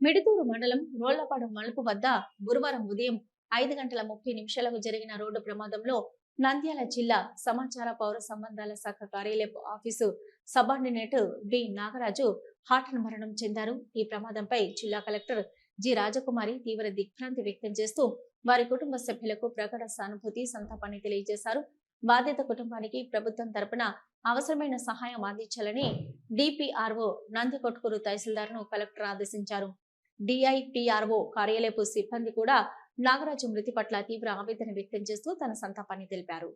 మిడుతూరు మండలం రోళ్ళపాడు మలుపు వద్ద గురువారం ఉదయం ఐదు గంటల ముప్పై నిమిషాలకు జరిగిన రోడ్డు ప్రమాదంలో నంద్యాల జిల్లా సమాచార పౌర సంబంధాల శాఖ కార్యాలయపు office subordinate D Nagaraju heart మరణం చెందారు. ఈ ప్రమాదంపై జిల్లా కలెక్టర్ జి రాజకుమారి తీవ్ర దిగ్భ్రాంతి వ్యక్తం చేస్తూ వారి కుటుంబ సభ్యులకు ప్రకట సానుభూతి సంతాపాన్ని తెలియజేశారు. బాధిత కుటుంబానికి ప్రభుత్వం తరపున అవసరమైన సహాయం అందించాలని డిపిఆర్ఓ నందికొట్కూరు తహసీల్దార్ను కలెక్టర్ ఆదేశించారు. డిఐటిఆర్ఓ కార్యాలయపు సిబ్బంది కూడా నాగరాజు మృతి పట్ల తీవ్ర ఆవేదన వ్యక్తం చేస్తూ తన సంతాపాన్ని తెలిపారు.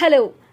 హలో